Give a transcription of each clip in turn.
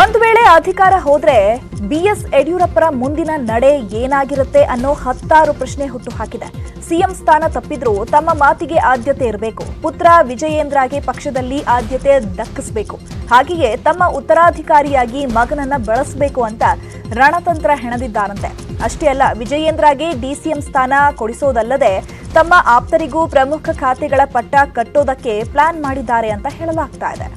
ಒಂದು ವೇಳೆ ಅಧಿಕಾರ ಹೋದ್ರೆ ಬಿಎಸ್ ಯಡಿಯೂರಪ್ಪರ ಮುಂದಿನ ನಡೆ ಏನಾಗಿರುತ್ತೆ ಅನ್ನೋ ಹತ್ತಾರು ಪ್ರಶ್ನೆ ಹುಟ್ಟು ಹಾಕಿದೆ ಸಿಎಂ ಸ್ಥಾನ ತಪ್ಪಿದ್ರೂ ತಮ್ಮ ಮಾತಿಗೆ ಆದ್ಯತೆ ಇರಬೇಕು. ಪುತ್ರ ವಿಜಯೇಂದ್ರಗೆ ಪಕ್ಷದಲ್ಲಿ ಆದ್ಯತೆ ದಕ್ಕಿಸಬೇಕು. ಹಾಗೆಯೇ ತಮ್ಮ ಉತ್ತರಾಧಿಕಾರಿಯಾಗಿ ಮಗನನ್ನ ಬಳಸಬೇಕು ಅಂತ ರಣತಂತ್ರ ಹೆಣದಿದ್ದಾರಂತೆ. ಅಷ್ಟೇ ಅಲ್ಲ, ವಿಜಯೇಂದ್ರಗೆ ಡಿಸಿಎಂ ಸ್ಥಾನ ಕೊಡಿಸೋದಲ್ಲದೆ ತಮ್ಮ ಆಪ್ತರಿಗೂ ಪ್ರಮುಖ ಖಾತೆಗಳ ಪಟ್ಟ ಕಟ್ಟೋದಕ್ಕೆ ಪ್ಲಾನ್ ಮಾಡಿದ್ದಾರೆ ಅಂತ ಹೇಳಲಾಗ್ತಾ ಇದೆ.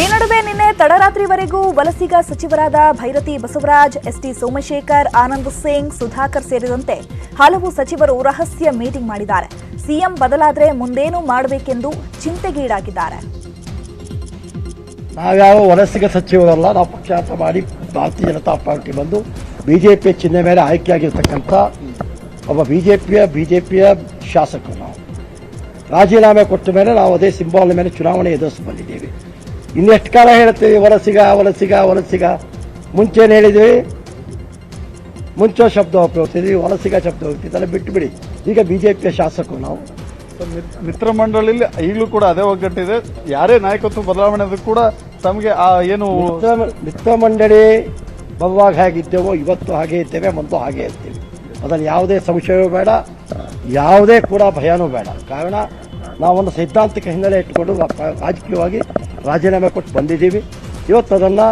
ಈ ನಡುವೆ ನಿನ್ನೆ ತಡರಾತ್ರಿವರೆಗೂ ವಲಸಿಗ ಸಚಿವರಾದ ಭೈರತಿ ಬಸವರಾಜ್, ಎಸ್ಟಿ ಸೋಮಶೇಖರ್, ಆನಂದ್ ಸಿಂಗ್, ಸುಧಾಕರ್ ಸೇರಿದಂತೆ ಹಲವು ಸಚಿವರು ರಹಸ್ಯ ಮೀಟಿಂಗ್ ಮಾಡಿದ್ದಾರೆ. ಸಿಎಂ ಬದಲಾದ್ರೆ ಮುಂದೇನು ಮಾಡಬೇಕೆಂದು ಚಿಂತೆಗೀಡಾಗಿದ್ದಾರೆ. ನಾವ್ಯಾವ ವಲಸಿಗ ಸಚಿವರಲ್ಲ, ನಾವು ಪಕ್ಷಾಂತರ ಮಾಡಿ ಭಾರತೀಯ ಜನತಾ ಪಾರ್ಟಿ ಬಂದು ಬಿ ಜೆ ಪಿಯ ಚಿಹ್ನೆ ಮೇಲೆ ಆಯ್ಕೆಯಾಗಿರ್ತಕ್ಕಂಥ ಒಬ್ಬ ಬಿಜೆಪಿಯ ಬಿಜೆಪಿಯ ಶಾಸಕರು ನಾವು. ರಾಜೀನಾಮೆ ಕೊಟ್ಟ ಮೇಲೆ ನಾವು ಅದೇ ಸಿಂಬಾಲ್ ಮೇಲೆ ಚುನಾವಣೆ ಎದುರಿಸಿ ಬಂದಿದ್ದೀವಿ ಇನ್ನೆಷ್ಟು ಕಾಲ ಹೇಳ್ತೀವಿ ವಲಸಿಗ ವಲಸಿಗ ವಲಸಿಗ? ಮುಂಚೆನು ಹೇಳಿದ್ವಿ ಮುಂಚೆ ಶಬ್ದ ಉಪಯೋಗಿಸಿದ್ವಿ ವಲಸಿಗ ಶಬ್ದ ಹೋಗ್ತಿದ್ದಲ್ಲ ಬಿಟ್ಟುಬಿಡಿ ಈಗ ಬಿ ಜೆ ಪಿಯ ಶಾಸಕರು ನಾವು. ಮಿತ್ರಮಂಡಳಿಯಲ್ಲಿ ಮಿತ್ರ ಮಂಡಳಿಲಿ ಈಗಲೂ ಕೂಡ ಅದೇ ಒಗ್ಗಟ್ಟಿದೆ. ಯಾರೇ ನಾಯಕತ್ವ ಬದಲಾವಣೆ ಕೂಡ ತಮಗೆ ಆ ಏನು ಮಿತ್ರ ಮಿತ್ರ ಮಂಡಳಿ ಬರುವಾಗ ಹೇಗಿದ್ದೇವೋ ಇವತ್ತು ಹಾಗೆ ಇದ್ದೇವೆ ಮತ್ತು ಹಾಗೆ ಇರ್ತೀವಿ. ಅದರಲ್ಲಿ ಯಾವುದೇ ಸಂಶಯವೂ ಬೇಡ ಯಾವುದೇ ಕೂಡ ಭಯನೂ ಬೇಡ. ಕಾರಣ ನಾವೊಂದು ಸೈದ್ಧಾಂತಿಕ ಹಿನ್ನೆಲೆ ಇಟ್ಟುಕೊಂಡು ರಾಜಕೀಯವಾಗಿ ರಾಜೀನಾಮೆ ಕೊಟ್ಟು ಬಂದಿದ್ದೀವಿ. ಇವತ್ತು ಅದನ್ನು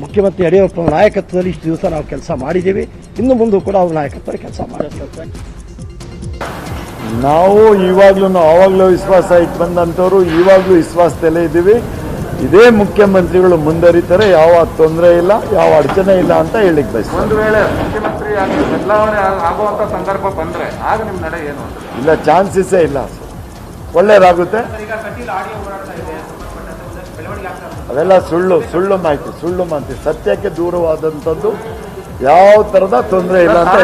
ಮುಖ್ಯಮಂತ್ರಿ ಯಡಿಯೂರಪ್ಪ ನಾಯಕತ್ವದಲ್ಲಿ ಇಷ್ಟು ದಿವಸ ನಾವು ಕೆಲಸ ಮಾಡಿದ್ದೀವಿ. ಇನ್ನು ಮುಂದೆ ಕೂಡ ಅವ್ರ ನಾಯಕತ್ವದಲ್ಲಿ ಕೆಲಸ ಮಾಡ್ತೀವಿ. ನಾವು ಇವಾಗಲೂ ಆವಾಗಲೂ ವಿಶ್ವಾಸ ಇಟ್ಟು ಬಂದಂಥವ್ರು ಇವಾಗಲೂ ವಿಶ್ವಾಸದಲ್ಲೇ ಇದ್ದೀವಿ. ಇದೇ ಮುಖ್ಯಮಂತ್ರಿಗಳು ಮುಂದರಿತಾರೆ ಯಾವ ತೊಂದರೆ ಇಲ್ಲ ಯಾವ ಅಡಚಣೆ ಇಲ್ಲ ಅಂತ ಹೇಳಿಕ್ ಬಯಸ್ತೀನಿ ಒಂದು ವೇಳೆ ಮುಖ್ಯಮಂತ್ರಿ ಆಗಿ ಬದಲಾವಣೆ ಆ- ಆಗುವಂತ ಸಂದರ್ಭ ಬಂದ್ರೆ ಆಗ ನಿಮ್ ನಡೆ ಏನು ಅಂತ? ಇಲ್ಲ ಚಾನ್ಸಸ್ಸೇ ಇಲ್ಲ. ಒಳ್ಳೇದಾಗುತ್ತೆ. ಅದೆಲ್ಲ ಸುಳ್ಳು ಸುಳ್ಳು ಮಾಹಿತಿ ಸುಳ್ಳು ಮಾಹಿತಿ. ಸತ್ಯಕ್ಕೆ ದೂರವಾದಂಥದ್ದು ಯಾವ ಥರದ ತೊಂದರೆ ಇಲ್ಲ ಅಂತ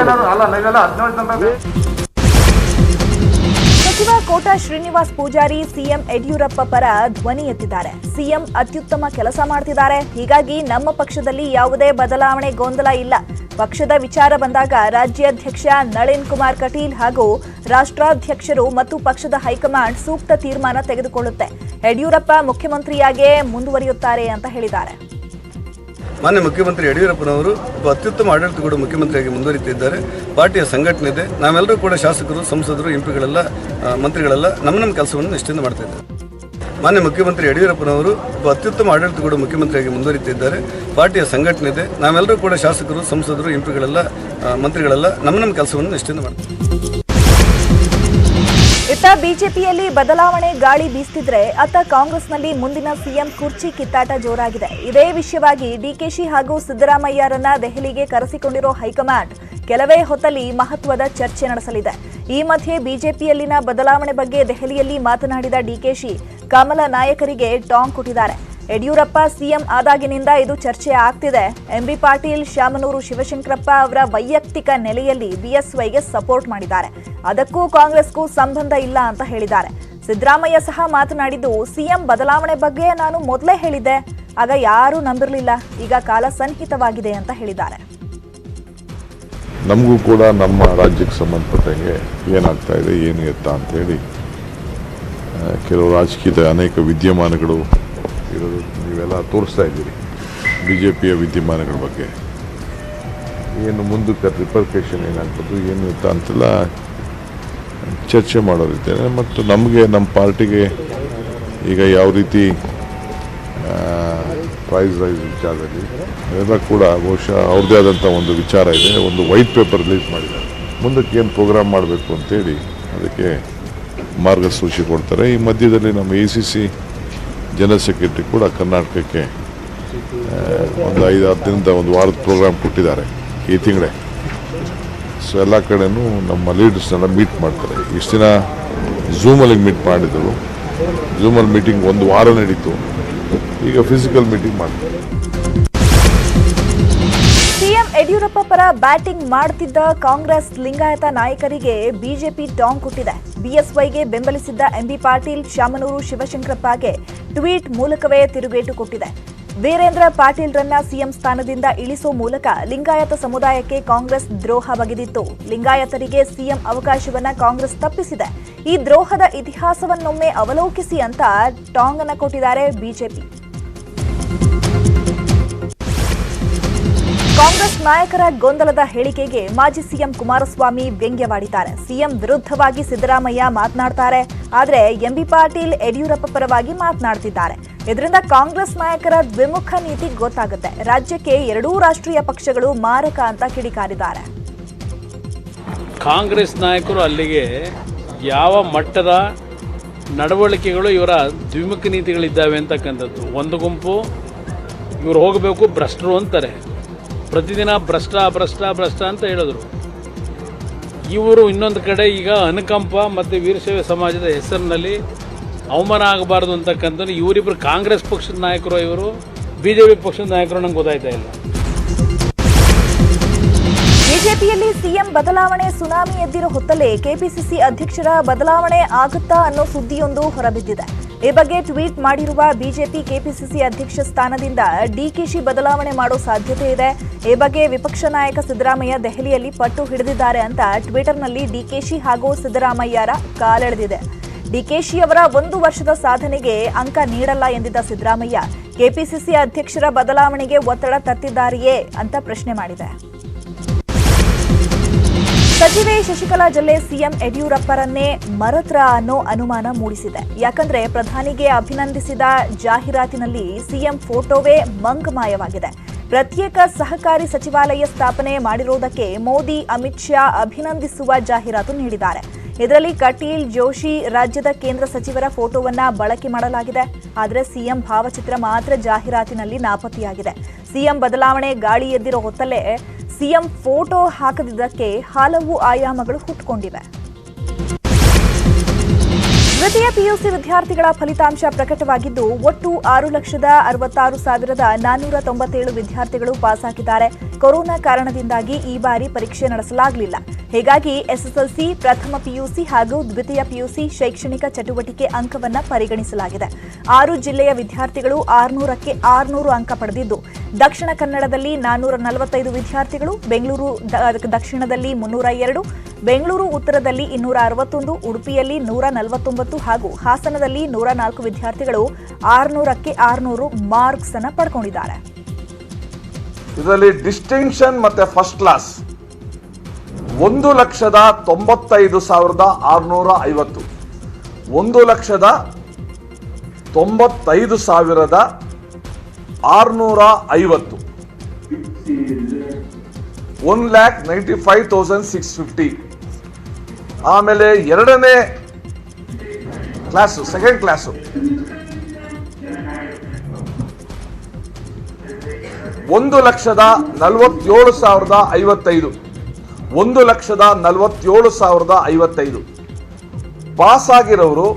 ಸಚಿವ ಕೋಟಾ ಶ್ರೀನಿವಾಸ್ ಪೂಜಾರಿ ಸಿಎಂ ಯಡಿಯೂರಪ್ಪ ಪರ ಧ್ವನಿ ಎತ್ತಿದ್ದಾರೆ. ಸಿಎಂ ಅತ್ಯುತ್ತಮ ಕೆಲಸ ಮಾಡ್ತಿದ್ದಾರೆ. ಹೀಗಾಗಿ ನಮ್ಮ ಪಕ್ಷದಲ್ಲಿ ಯಾವುದೇ ಬದಲಾವಣೆ ಗೊಂದಲ ಇಲ್ಲ. ಪಕ್ಷದ ವಿಚಾರ ಬಂದಾಗ ರಾಜ್ಯಾಧ್ಯಕ್ಷ ನಳಿನ್ ಕುಮಾರ್ ಕಟೀಲ್ ಹಾಗೂ ರಾಷ್ಟ್ರಾಧ್ಯಕ್ಷರು ಮತ್ತು ಪಕ್ಷದ ಹೈಕಮಾಂಡ್ ಸೂಕ್ತ ತೀರ್ಮಾನ ತೆಗೆದುಕೊಳ್ಳುತ್ತೆ. ಯಡಿಯೂರಪ್ಪ ಮುಖ್ಯಮಂತ್ರಿಯಾಗಿಯೇ ಮುಂದುವರಿಯುತ್ತಾರೆ ಅಂತ ಹೇಳಿದ್ದಾರೆ. ಮಾನ್ಯ ಮುಖ್ಯಮಂತ್ರಿ ಯಡಿಯೂರಪ್ಪನವರು ಒಬ್ಬ ಅತ್ಯುತ್ತಮ ಆಡಳಿತ ಕೂಡ ಮುಖ್ಯಮಂತ್ರಿಯಾಗಿ ಮುಂದುವರಿತಿದ್ದಾರೆ ಪಾರ್ಟಿಯ ಸಂಘಟನೆ ಇದೆ. ನಾವೆಲ್ಲರೂ ಕೂಡ ಶಾಸಕರು, ಸಂಸದರು, ಎಂಪಿಗಳೆಲ್ಲ ಮಂತ್ರಿಗಳೆಲ್ಲ ನಮ್ಮ ನಮ್ಮ ಕೆಲಸವನ್ನು ನಿಷ್ಠೆಯಿಂದ ಮಾಡ್ತಾ ಇದ್ದಾರೆ. ಮಾನ್ಯ ಮುಖ್ಯಮಂತ್ರಿ ಯಡಿಯೂರಪ್ಪನವರು ಒಬ್ಬ ಅತ್ಯುತ್ತಮ ಆಡಳಿತ ಕೂಡ ಮುಖ್ಯಮಂತ್ರಿಯಾಗಿ ಮುಂದುವರಿತಿದ್ದಾರೆ ಪಾರ್ಟಿಯ ಸಂಘಟನೆ ಇದೆ. ನಾವೆಲ್ಲರೂ ಕೂಡ ಶಾಸಕರು, ಸಂಸದರು, ಎಂಪಿಗಳೆಲ್ಲ ಮಂತ್ರಿಗಳೆಲ್ಲ ನಮ್ಮ ನಮ್ಮ ಕೆಲಸವನ್ನು ನಿಷ್ಠೆಯಿಂದ ಮಾಡ್ತಾರೆ ಇತ್ತ ಬಿಜೆಪಿಯಲ್ಲಿ ಬದಲಾವಣೆ ಗಾಳಿ ಬೀಸ್ತಿದ್ರೆ ಅತ್ತ ಕಾಂಗ್ರೆಸ್ನಲ್ಲಿ ಮುಂದಿನ ಸಿಎಂ ಕುರ್ಚಿ ಕಿತ್ತಾಟ ಜೋರಾಗಿದೆ. ಇದೇ ವಿಷಯವಾಗಿ ಡಿಕೆಶಿ ಹಾಗೂ ಸಿದ್ದರಾಮಯ್ಯರನ್ನ ದೆಹಲಿಗೆ ಕರೆಸಿಕೊಂಡಿರೋ ಹೈಕಮಾಂಡ್ ಕೆಲವೇ ಹೊತ್ತಲ್ಲಿ ಮಹತ್ವದ ಚರ್ಚೆ ನಡೆಸಲಿದೆ. ಈ ಮಧ್ಯೆ ಬಿಜೆಪಿಯಲ್ಲಿನ ಬದಲಾವಣೆ ಬಗ್ಗೆ ದೆಹಲಿಯಲ್ಲಿ ಮಾತನಾಡಿದ ಡಿಕೆಶಿ, ಕಮಲ ನಾಯಕರಿಗೆ ಟಾಂಗ್ ಕೊಟ್ಟಿದ್ದಾರೆ. ಯಡಿಯೂರಪ್ಪ ಸಿಎಂ ಆದಾಗಿನಿಂದ ಇದು ಚರ್ಚೆ ಆಗ್ತಿದೆ. ಎಂಬಿ ಪಾಟೀಲ್ ಶಾಮನೂರು ಶಿವಶಂಕರಪ್ಪ ಅವರ ವೈಯಕ್ತಿಕ ನೆಲೆಯಲ್ಲಿ ಬಿಎಸ್ವೈಗೆ ಸಪೋರ್ಟ್ ಮಾಡಿದ್ದಾರೆ. ಅದಕ್ಕೂ ಕಾಂಗ್ರೆಸ್ಗೂ ಸಂಬಂಧ ಇಲ್ಲ ಅಂತ ಹೇಳಿದ್ದಾರೆ. ಸಿದ್ದರಾಮಯ್ಯ ಸಹ ಮಾತನಾಡಿದ್ದು, ಸಿಎಂ ಬದಲಾವಣೆ ಬಗ್ಗೆ ನಾನು ಮೊದಲೇ ಹೇಳಿದ್ದೆ. ಆಗ ಯಾರೂ ನಂಬಿರಲಿಲ್ಲ. ಈಗ ಕಾಲ ಸನ್ನಿಹಿತವಾಗಿದೆ ಅಂತ ಹೇಳಿದ್ದಾರೆ. ನಮಗೂ ಕೂಡ ನಮ್ಮ ರಾಜ್ಯಕ್ಕೆ ಸಂಬಂಧಪಟ್ಟಂಗೆ ಏನಾಗ್ತಾ ಇದೆ, ಏನು ಎತ್ತ ಅಂತೇಳಿ ಕೆಲವು ರಾಜಕೀಯದ ಅನೇಕ ವಿದ್ಯಮಾನಗಳು ನೀವೆಲ್ಲ ತೋರಿಸ್ತಾ ಇದ್ದೀರಿ. ಬಿ ಜೆ ಪಿಯ ವಿದ್ಯಮಾನಗಳ ಬಗ್ಗೆ. ಏನು ಮುಂದಕ್ಕೆ ರಿಪರ್ಕೇಷನ್ ಏನಾಗ್ಬೋದು, ಏನು ಇತ್ತ ಅಂತೆಲ್ಲ ಚರ್ಚೆ ಮಾಡೋರಿದ್ದೇನೆ. ಮತ್ತು ನಮಗೆ ನಮ್ಮ ಪಾರ್ಟಿಗೆ ಈಗ ಯಾವ ರೀತಿ ಪ್ರೈಸ್ ರೈಸ್ ವಿಚಾರದಲ್ಲಿ ಅದೆಲ್ಲ ಕೂಡ ಬಹುಶಃ ಅವ್ರದ್ದೇ ಆದಂಥ ಒಂದು ವಿಚಾರ ಇದೆ. ಒಂದು ವೈಟ್ ಪೇಪರ್ ರಿಲೀಸ್ ಮಾಡಿದ್ದಾರೆ. ಮುಂದಕ್ಕೆ ಏನು ಪ್ರೋಗ್ರಾಮ್ ಮಾಡಬೇಕು ಅಂತೇಳಿ ಅದಕ್ಕೆ ಮಾರ್ಗಸೂಚಿ ಕೊಡ್ತಾರೆ. ಈ ಮಧ್ಯದಲ್ಲಿ ನಮ್ಮ A C C general secretary ಕೂಡ ಕರ್ನಾಟಕಕ್ಕೆ ಒಂದು ಐದು ಹತ್ತು ದಿನದ ಒಂದು ವಾರದ ಪ್ರೋಗ್ರಾಮ್ ಕೊಟ್ಟಿದ್ದಾರೆ ಈ ತಿಂಗಳೇ. ಸೊ ಎಲ್ಲ ಕಡೆಯೂ ನಮ್ಮ ಲೀಡರ್ಸ್ನೆಲ್ಲ ಮೀಟ್ ಮಾಡ್ತಾರೆ. ಇಷ್ಟು ದಿನ ಝೂಮಲ್ಲಿ ಮೀಟ್ ಮಾಡಿದರು. ಝೂಮಲ್ಲಿ ಮೀಟಿಂಗ್ ಒಂದು ವಾರ ನಡೀತು. ಈಗ ಫಿಸಿಕಲ್ ಮೀಟಿಂಗ್ ಮಾಡ್ತಾರೆ. ಸಿಎಂ ಯಡಿಯೂರಪ್ಪ ಪರ ಬ್ಯಾಟಿಂಗ್ ಮಾಡ್ತಿದ್ದ ಕಾಂಗ್ರೆಸ್ ಲಿಂಗಾಯತ ನಾಯಕರಿಗೆ ಬಿಜೆಪಿ ಟಾಂಗ್ ಕೊಟ್ಟಿದೆ. ಬಿಎಸ್ವೈಗೆ ಬೆಂಬಲಿಸಿದ್ದ ಎಂಬಿ ಪಾಟೀಲ್, ಶಾಮನೂರು ಶಿವಶಂಕರಪ್ಪಗೆ ಟ್ವೀಟ್ ಮೂಲಕವೇ ತಿರುಗೇಟು ಕೊಟ್ಟಿದೆ. ವೀರೇಂದ್ರ ಪಾಟೀಲ್ರನ್ನ ಸಿಎಂ ಸ್ಥಾನದಿಂದ ಇಳಿಸೋ ಮೂಲಕ ಲಿಂಗಾಯತ ಸಮುದಾಯಕ್ಕೆ ಕಾಂಗ್ರೆಸ್ ದ್ರೋಹ ಬಗೆದಿತ್ತು. ಲಿಂಗಾಯತರಿಗೆ ಸಿಎಂ ಅವಕಾಶವನ್ನ ಕಾಂಗ್ರೆಸ್ ತಪ್ಪಿಸಿದೆ. ಈ ದ್ರೋಹದ ಇತಿಹಾಸವನ್ನೊಮ್ಮೆ ಅವಲೋಕಿಸಿ ಅಂತ ಟಾಂಗ್ ಅನ್ನ ಕೊಟ್ಟಿದ್ದಾರೆ ಬಿಜೆಪಿ. ಕಾಂಗ್ರೆಸ್ ನಾಯಕರ ಗೊಂದಲದ ಹೇಳಿಕೆಗೆ ಮಾಜಿ ಸಿಎಂ ಕುಮಾರಸ್ವಾಮಿ ವ್ಯಂಗ್ಯವಾಡಿದ್ದಾರೆ. ಸಿಎಂ ವಿರುದ್ಧವಾಗಿ ಸಿದ್ದರಾಮಯ್ಯ ಮಾತನಾಡ್ತಾರೆ. ಆದರೆ ಎಂಬಿ ಪಾಟೀಲ್ ಯಡಿಯೂರಪ್ಪ ಪರವಾಗಿ ಮಾತನಾಡ್ತಿದ್ದಾರೆ. ಇದರಿಂದ ಕಾಂಗ್ರೆಸ್ ನಾಯಕರ ದ್ವಿಮುಖ ನೀತಿ ಗೊತ್ತಾಗುತ್ತೆ. ರಾಜ್ಯಕ್ಕೆ ಎರಡೂ ರಾಷ್ಟ್ರೀಯ ಪಕ್ಷಗಳು ಮಾರಕ ಅಂತ ಕಿಡಿಕಾರಿದ್ದಾರೆ. ಕಾಂಗ್ರೆಸ್ ನಾಯಕರು ಅಲ್ಲಿಗೆ ಯಾವ ಮಟ್ಟದ ನಡವಳಿಕೆಗಳು ಇವರ ದ್ವಿಮುಖ ನೀತಿಗಳಿದ್ದಾವೆ ಅಂತಕ್ಕಂಥದ್ದು. ಒಂದು ಗುಂಪು ಇವರು ಹೋಗಬೇಕು ಭ್ರಷ್ಟರು ಅಂತಾರೆ. ಪ್ರತಿದಿನ ಭ್ರಷ್ಟ ಭ್ರಷ್ಟ ಭ್ರಷ್ಟ ಅಂತ ಹೇಳಿದ್ರು. ಇವರು ಇನ್ನೊಂದು ಕಡೆ ಈಗ ಅನುಕಂಪ ಮತ್ತು ವೀರಶೈವ ಸಮಾಜದ ಹೆಸರಿನಲ್ಲಿ ಅವಮಾನ ಆಗಬಾರ್ದು ಅಂತಕ್ಕಂಥದ್ದು ಇವರಿಬ್ಬರು ಕಾಂಗ್ರೆಸ್ ಪಕ್ಷದ ನಾಯಕರು, ಇವರು ಬಿ ಜೆ ಪಿ ಪಕ್ಷದ ನಾಯಕರು ನಂಗೆ ಗೊತ್ತಾಯ್ತಾ ಇಲ್ಲ. ಬಿಜೆಪಿಯಲ್ಲಿ ಸಿಎಂ ಬದಲಾವಣೆ, ಸುನಾಮಿ ಎದ್ದಿರೋ ಹೊತ್ತಲ್ಲೇ ಕೆಪಿಸಿಸಿ ಅಧ್ಯಕ್ಷರ ಬದಲಾವಣೆ ಆಗುತ್ತಾ ಅನ್ನೋ ಸುದ್ದಿಯೊಂದು ಹೊರಬಿದ್ದಿದೆ. ಈ ಬಗ್ಗೆ ಟ್ವೀಟ್ ಮಾಡಿರುವ ಬಿಜೆಪಿ ಕೆಪಿಸಿಸಿ ಅಧ್ಯಕ್ಷ ಸ್ಥಾನದಿಂದ ಡಿಕೆಶಿ ಬದಲಾವಣೆ ಮಾಡೋ ಸಾಧ್ಯತೆ ಇದೆ. ಈ ಬಗ್ಗೆ ವಿಪಕ್ಷ ನಾಯಕ ಸಿದ್ದರಾಮಯ್ಯ ದೆಹಲಿಯಲ್ಲಿ ಪಟ್ಟು ಹಿಡಿದಿದ್ದಾರೆ ಅಂತ ಟ್ವಿಟರ್ನಲ್ಲಿ ಡಿಕೆಶಿ ಹಾಗೂ ಸಿದ್ದರಾಮಯ್ಯರ ಕಾಲೆಳೆದಿದೆ. ಡಿಕೆಶಿ ಅವರ ಒಂದು ವರ್ಷದ ಸಾಧನೆಗೆ ಅಂಕ ನೀಡಲ್ಲ ಎಂದಿದ್ದ ಸಿದ್ದರಾಮಯ್ಯ, ಕೆಪಿಸಿಸಿ ಅಧ್ಯಕ್ಷರ ಬದಲಾವಣೆಗೆ ಒತ್ತಡ ತತ್ತಿದ್ದಾರೆಯೇ ಅಂತ ಪ್ರಶ್ನೆ ಮಾಡಿದೆ. ಸಚಿವೆ ಶಶಿಕಲಾ ಜೊಲ್ಲೆ ಸಿಎಂ ಯಡಿಯೂರಪ್ಪರನ್ನೇ ಮರತ್ರ ಅನ್ನೋ ಅನುಮಾನ ಮೂಡಿಸಿದೆ. ಯಾಕಂದ್ರೆ ಪ್ರಧಾನಿಗೆ ಅಭಿನಂದಿಸಿದ ಜಾಹೀರಾತಿನಲ್ಲಿ ಸಿಎಂ ಫೋಟೋವೇ ಮಂಗಮಾಯವಾಗಿದೆ ಪ್ರತ್ಯೇಕ ಸಹಕಾರಿ ಸಚಿವಾಲಯ ಸ್ಥಾಪನೆ ಮಾಡಿರುವುದಕ್ಕೆ ಮೋದಿ, ಅಮಿತ್ ಶಾ ಅಭಿನಂದಿಸುವ ಜಾಹೀರಾತು ನೀಡಿದ್ದಾರೆ. ಇದರಲ್ಲಿ ಕಟೀಲ್, ಜೋಶಿ ರಾಜ್ಯದ ಕೇಂದ್ರ ಸಚಿವರ ಫೋಟೋವನ್ನ ಬಳಕೆ ಮಾಡಲಾಗಿದೆ. ಆದರೆ ಸಿಎಂ ಭಾವಚಿತ್ರ ಮಾತ್ರ ಜಾಹೀರಾತಿನಲ್ಲಿ ನಾಪತ್ತೆಯಾಗಿದೆ. ಸಿಎಂ ಬದಲಾವಣೆ ಗಾಳಿ ಎದ್ದಿರೋ ಹೊತ್ತಲ್ಲೇ ಸಿಎಂ ಫೋಟೋ ಹಾಕದಿದ್ದಕ್ಕೆ ಹಲವು ಆಯಾಮಗಳು ಹುಟ್ಟುಕೊಂಡಿವೆ ದ್ವಿತೀಯ ಪಿಯುಸಿ ವಿದ್ಯಾರ್ಥಿಗಳ ಫಲಿತಾಂಶ ಪ್ರಕಟವಾಗಿದ್ದು, ಒಟ್ಟು ಆರು ಲಕ್ಷದ ಅರವತ್ತಾರು ಸಾವಿರದ ನಾನ್ನೂರ ತೊಂಬತ್ತೇಳು ವಿದ್ಯಾರ್ಥಿಗಳು ಪಾಸಾಗಿದ್ದಾರೆ. ಕೊರೋನಾ ಕಾರಣದಿಂದಾಗಿ ಈ ಬಾರಿ ಪರೀಕ್ಷೆ ನಡೆಸಲಾಗಲಿಲ್ಲ. ಹೀಗಾಗಿ ಎಸ್ಎಸ್ಎಲ್ಸಿ ಪ್ರಥಮ ಪಿಯುಸಿ ಹಾಗೂ ದ್ವಿತೀಯ ಪಿಯುಸಿ ಶೈಕ್ಷಣಿಕ ಚಟುವಟಿಕೆ ಅಂಕವನ್ನು ಪರಿಗಣಿಸಲಾಗಿದೆ. ಆರು ಜಿಲ್ಲೆಯ ವಿದ್ಯಾರ್ಥಿಗಳು ಆರುನೂರಕ್ಕೆ ಆರುನೂರು ಅಂಕ ಪಡೆದಿದ್ದು ದಕ್ಷಿಣ ಕನ್ನಡದಲ್ಲಿ ನಾನ್ನೂರ ನಲವತ್ತೈದು ವಿದ್ಯಾರ್ಥಿಗಳು, ಬೆಂಗಳೂರು ದಕ್ಷಿಣದಲ್ಲಿ ಮುನ್ನೂರ ಎರಡು ಬೆಂಗಳೂರು ಉತ್ತರದಲ್ಲಿ ಇನ್ನೂರ ಅರವತ್ತೊಂದು ಉಡುಪಿಯಲ್ಲಿ ನೂರ ನಲವತ್ತೊಂಬತ್ತು ಹಾಗೂ ಹಾಸನದಲ್ಲಿ ನೂರ ನಾಲ್ಕು ವಿದ್ಯಾರ್ಥಿಗಳು ಆರುನೂರಕ್ಕೆ ಆರುನೂರು ಮಾರ್ಕ್ಸ್ ಅನ್ನು ಪಡ್ಕೊಂಡಿದ್ದಾರೆ. ಇದರಲ್ಲಿ ಡಿಸ್ಟಿಂಕ್ಷನ್ ಮತ್ತೆ ಫಸ್ಟ್ ಕ್ಲಾಸ್ ಒಂದು ಲಕ್ಷದ ತೊಂಬತ್ತೈದು ಸಾವಿರದ ಆರುನೂರ ಐವತ್ತು ಒಂದು ಲಕ್ಷದ ತೊಂಬತ್ತೈದು ಸಾವಿರದ ಆರುನೂರ ಐವತ್ತು one lakh ninety five thousand six fifty. ಆಮೇಲೆ ಎರಡನೇ ಕ್ಲಾಸು ಸೆಕೆಂಡ್ ಕ್ಲಾಸು. ಒಂದು ಲಕ್ಷದ ನಲವತ್ತೇಳು ಸಾವಿರದ ಐವತ್ತೈದು. ಒಂದು ಲಕ್ಷದ ನಲವತ್ತೇಳು ಸಾವಿರದ ಐವತ್ತೈದು. ಪಾಸ್ ಆಗಿರೋರು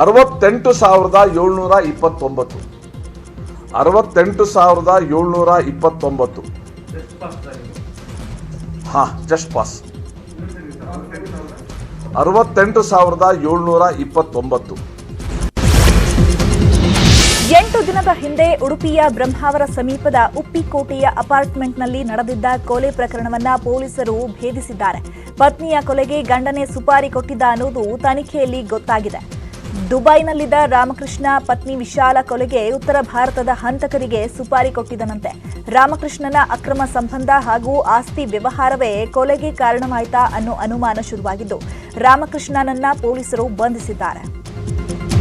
ಅರವತ್ತೆಂಟು ಸಾವಿರದ ಏಳ್ನೂರ ಇಪ್ಪತ್ತೊಂಬತ್ತು. ಅರವತ್ತೆಂಟು ಸಾವಿರದ ಏಳ್ನೂರ ಇಪ್ಪತ್ತೊಂಬತ್ತು. ಹಾ ಜಸ್ಟ್ ಪಾಸ್ ಅರವತ್ತೆಂಟು ಸಾವಿರದ ಏಳ್ನೂರ ಇಪ್ಪತ್ತೊಂಬತ್ತು. ಎಂಟು ದಿನದ ಹಿಂದೆ ಉಡುಪಿಯ ಬ್ರಹ್ಮಾವರ ಸಮೀಪದ ಉಪ್ಪಿಕೋಟೆಯ ಅಪಾರ್ಟ್ಮೆಂಟ್ನಲ್ಲಿ ನಡೆದಿದ್ದ ಕೊಲೆ ಪ್ರಕರಣವನ್ನ ಪೊಲೀಸರು ಭೇದಿಸಿದ್ದಾರೆ. ಪತ್ನಿಯ ಕೊಲೆಗೆ ಗಂಡನೇ ಸುಪಾರಿ ಕೊಟ್ಟಿದ್ದ ಅನ್ನೋದು ತನಿಖೆಯಲ್ಲಿ ಗೊತ್ತಾಗಿದೆ. ದುಬೈನಲ್ಲಿದ್ದ ರಾಮಕೃಷ್ಣ ಪತ್ನಿ ವಿಶಾಲ ಕೊಲೆಗೆ ಉತ್ತರ ಭಾರತದ ಹಂತಕರಿಗೆ ಸುಪಾರಿ ಕೊಟ್ಟಿದ್ದನಂತೆ ರಾಮಕೃಷ್ಣನ ಅಕ್ರಮ ಸಂಬಂಧ ಹಾಗೂ ಆಸ್ತಿ ವ್ಯವಹಾರವೇ ಕೊಲೆಗೆ ಕಾರಣವಾಯಿತಾ ಅನ್ನೋ ಅನುಮಾನ ಶುರುವಾಗಿದ್ದು, ರಾಮಕೃಷ್ಣನನ್ನ ಪೊಲೀಸರು ಬಂಧಿಸಿದ್ದಾರೆ.